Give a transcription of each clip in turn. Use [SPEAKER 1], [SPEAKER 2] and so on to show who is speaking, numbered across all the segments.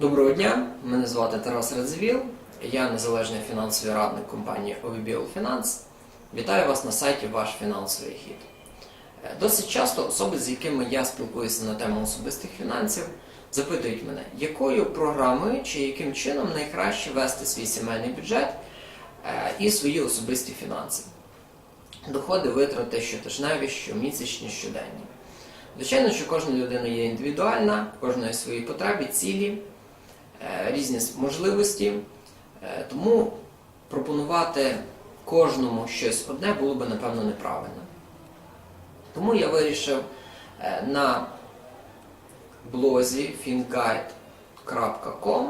[SPEAKER 1] Доброго дня, мене звати Тарас Радзвіл, я незалежний фінансовий радник компанії OVBL Finance. Вітаю вас на сайті Ваш фінансовий хід. Е, Досить часто особи, з якими я спілкуюся на тему особистих фінансів, запитують мене, якою програмою чи яким чином найкраще вести свій сімейний бюджет е, і свої особисті фінанси. Доходи, витрати щотижневі, щомісячні, щоденні. Звичайно, що кожна людина є індивідуальна, кожної свої потреби, цілі, різні можливості. Е, Тому пропонувати кожному щось одне було би, напевно, неправильно. Тому я вирішив е, на блозі finguide.com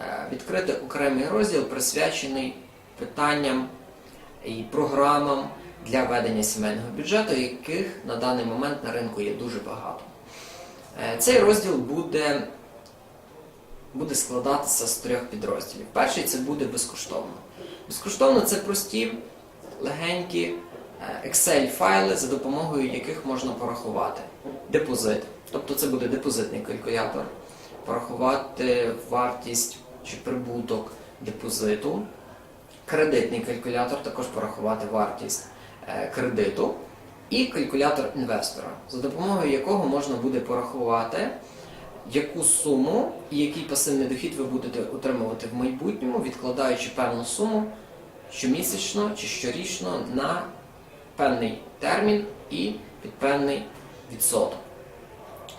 [SPEAKER 1] е, відкрити окремий розділ, присвячений питанням і програмам для ведення сімейного бюджету, яких на даний момент на ринку є дуже багато. Е, Цей розділ буде, буде складатися з трьох підрозділів. Перший це буде безкоштовно. Безкоштовно це прості, легенькі е, Excel-файли, за допомогою яких можна порахувати депозит. Тобто це буде депозитний калькулятор, порахувати вартість чи прибуток депозиту, кредитний калькулятор, також порахувати вартість е, кредиту, і калькулятор інвестора, за допомогою якого можна буде порахувати, яку суму і який пасивний дохід ви будете отримувати в майбутньому, відкладаючи певну суму щомісячно чи щорічно на певний термін і під певний відсоток.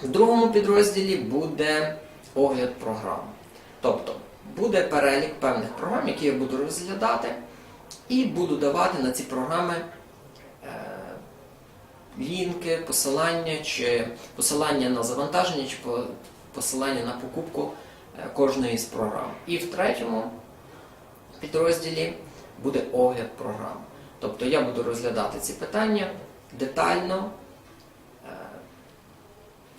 [SPEAKER 1] В другому підрозділі буде огляд програм. Тобто буде перелік певних програм, які я буду розглядати, і буду давати на ці програми лінки, посилання, чи посилання на завантаження, чи посилання на покупку е, кожної з програм. І в третьому підрозділі буде огляд програм. Тобто я буду розглядати ці питання детально, е,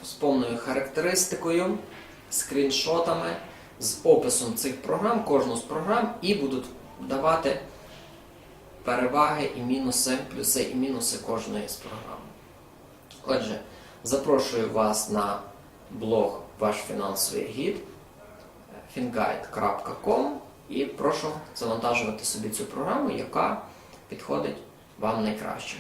[SPEAKER 1] з повною характеристикою, скріншотами, з описом цих програм, кожну з програм, і буду давати переваги і мінуси, плюси і мінуси кожної з програм. Отже, запрошую вас на блог Ваш фінансовий гід finguide.com і прошу завантажувати собі цю програму, яка підходить вам найкраще.